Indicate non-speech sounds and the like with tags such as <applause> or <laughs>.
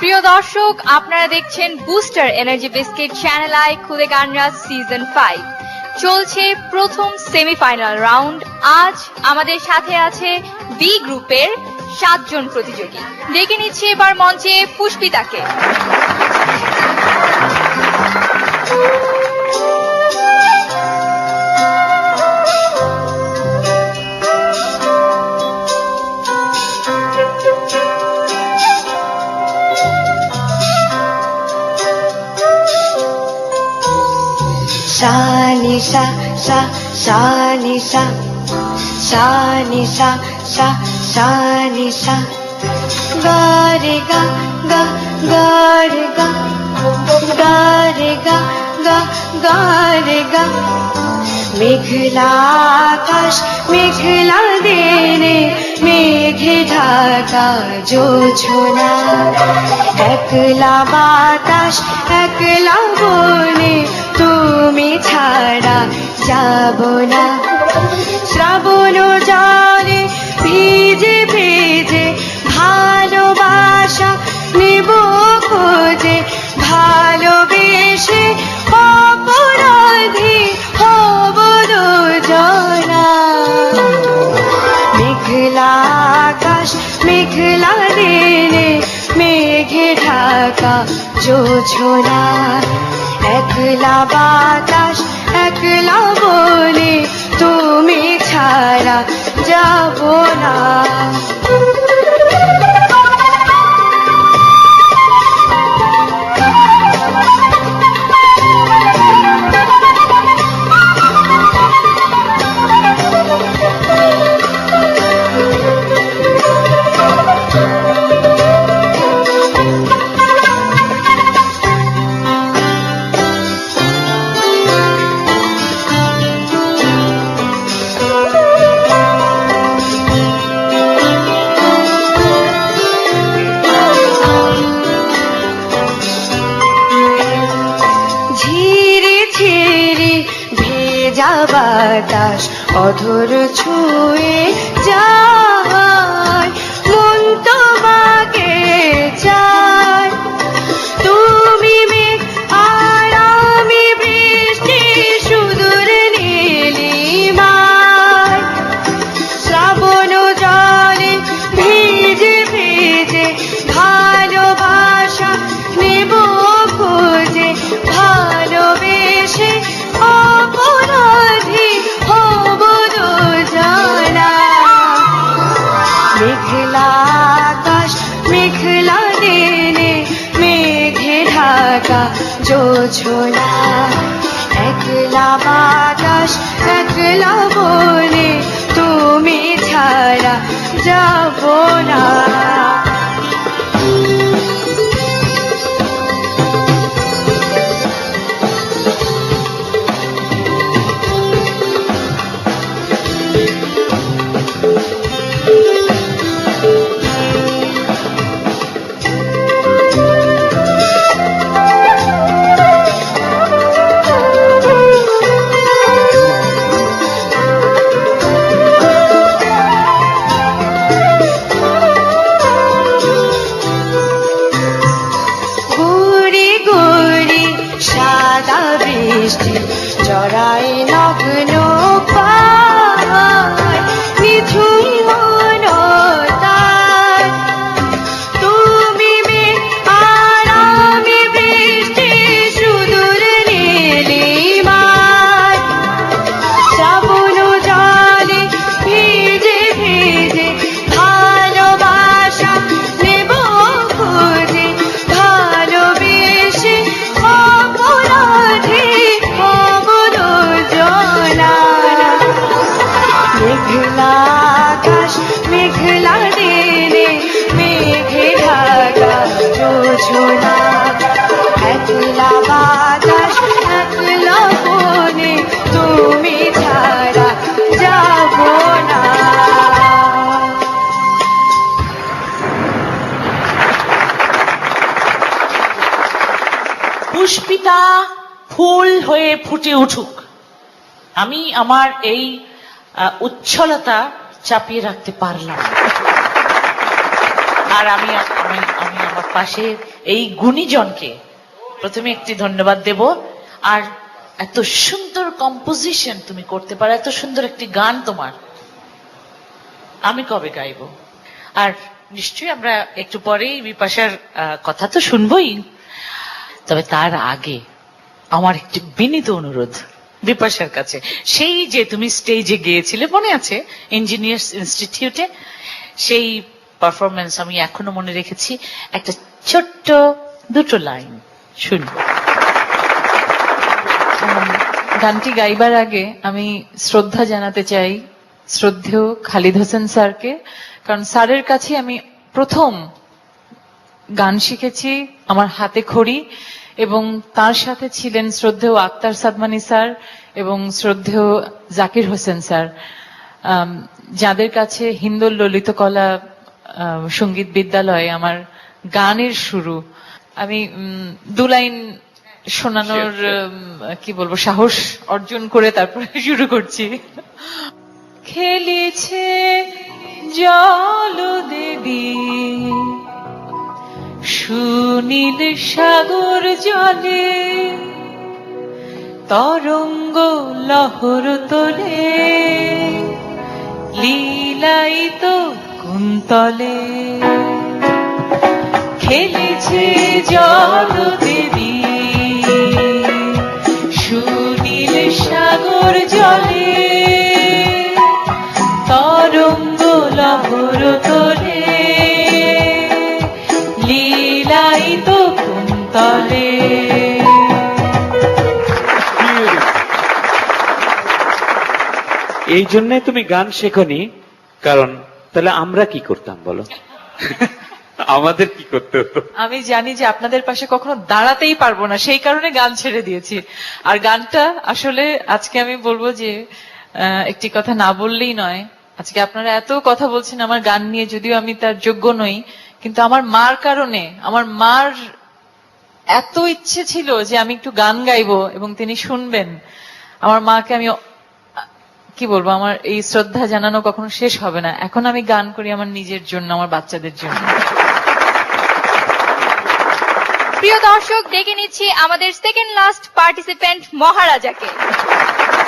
প্রিয় দর্শক, আপনারা দেখছেন Booster Energy biscuit Channel i Khude Gaanraj season five চলছে প্রথম সেমিফাইনাল রাউন্ড আজ আমাদের সাথে আছে বি গ্রুপের সাতজন প্রতিযোগী। দেখে নিচ্ছে এবার মঞ্চে পুষ্পিতাকে। সা নি সা সা সা নি সা সা নি সা সা সা নি সা গা গা গা গা রে গা গা রে গা। গা গা রে গা মেঘলা আকাশ, মেঘলা দিনে, মেঘে ঢাকা জোছনা একলা বাতাস, একলা বনে তুমি ছাড়া যাব না। শ্রাবণ জলে ভিজে ভিজে ভালোবাসা নেব খোঁজে। ভালোবেসে অপরাধী হব দুজনা। মেঘলা আকাশ, মেঘলা দিনে, মেঘে ঢাকা জোছনা। একলা বাতাস একলা বনে তুমি ছাড়া যাব না। বাতাস অধর ছুঁয়ে যায় মন তোমাকে চায়। জোছনা একলা বাতাস একলা বলে তুমি ছাড়া যাব না। Cristo. পুষ্পিতা ফুল হয়ে ফুটে উঠুক। আমি আমার এই উচ্ছলতা চাপিয়ে রাখতে পারলাম। আর আমি আমি আমি আমার পাশে এই গুণীজনকে প্রথমে একটি ধন্যবাদ দেব। আর এত সুন্দর কম্পোজিশন তুমি করতে পারো, এত সুন্দর একটি গান তোমার। আমি কবে গাইবো? আর নিশ্চয়ই আমরা একটু পরেই বিপাশার কথা তো শুনবই। তবে তার আগে আমার একটি বিনীত অনুরোধ বিপাশার কাছে। সেই যে তুমি স্টেজে গিয়েছিলে, মনে আছে? ইঞ্জিনিয়ার্স ইনস্টিটিউটে সেই পারফরমেন্স আমি এখনও মনে রেখেছি। একটা ছোট্ট দুটো লাইন শুনব গানটি গাইবার আগে আমি শ্রদ্ধা জানাতে চাই শ্রদ্ধেয় খালিদ হোসেন স্যারকে, কারণ স্যারের কাছে আমি প্রথম গান শিখেছি। আমার হাতে খড়ি। এবং তার সাথে ছিলেন শ্রদ্ধেয় আক্তার সাদমানি স্যার এবং শ্রদ্ধেয় জাকির হোসেন স্যার। যাদের কাছে হিন্দোল ললিত কলা সংগীত বিদ্যালয়ে আমার গানের শুরু। আমি দু লাইন শোনানোর কি বলব সাহস অর্জন করে তারপরে <laughs> শুরু করছি। খেলেছে জল দেবী সুনীল সাগর জলে, তরঙ্গ লহর তোলে, লীলায়িত কুন্তলে। খেলেছে জল দেবী, সুনীল সাগর জলে, তরঙ্গ লহর এই জন্য তুমি গান শেখনি কারণ তাহলে আমরা কি করতাম বলো? আমাদের কি করতে হতো? আমি জানি যে আপনাদের পাশে কখনো দাঁড়াতেই পারব না সেই কারণে গান ছেড়ে দিয়েছি। আর গানটা আসলে আজকে আমি বলব যে আহ, একটি কথা না বললেই নয়। আজকে আপনারা এত কথা বলছেন আমার গান নিয়ে যদিও আমি তার যোগ্য নই কিন্তু আমার মার কারণে আমার মার এত ইচ্ছে ছিল যে আমি একটু গান গাইবো এবং তিনি শুনবেন। আমার মাকে আমি, কি বলব, আমার এই শ্রদ্ধা জানানো কখনো শেষ হবে না। এখন আমি গান করি আমার নিজের জন্য, আমার বাচ্চাদের জন্য। প্রিয় দর্শক ডেকে নিচ্ছি আমাদের সেকেন্ড লাস্ট পার্টিসিপেন্ট মহারাজাকে।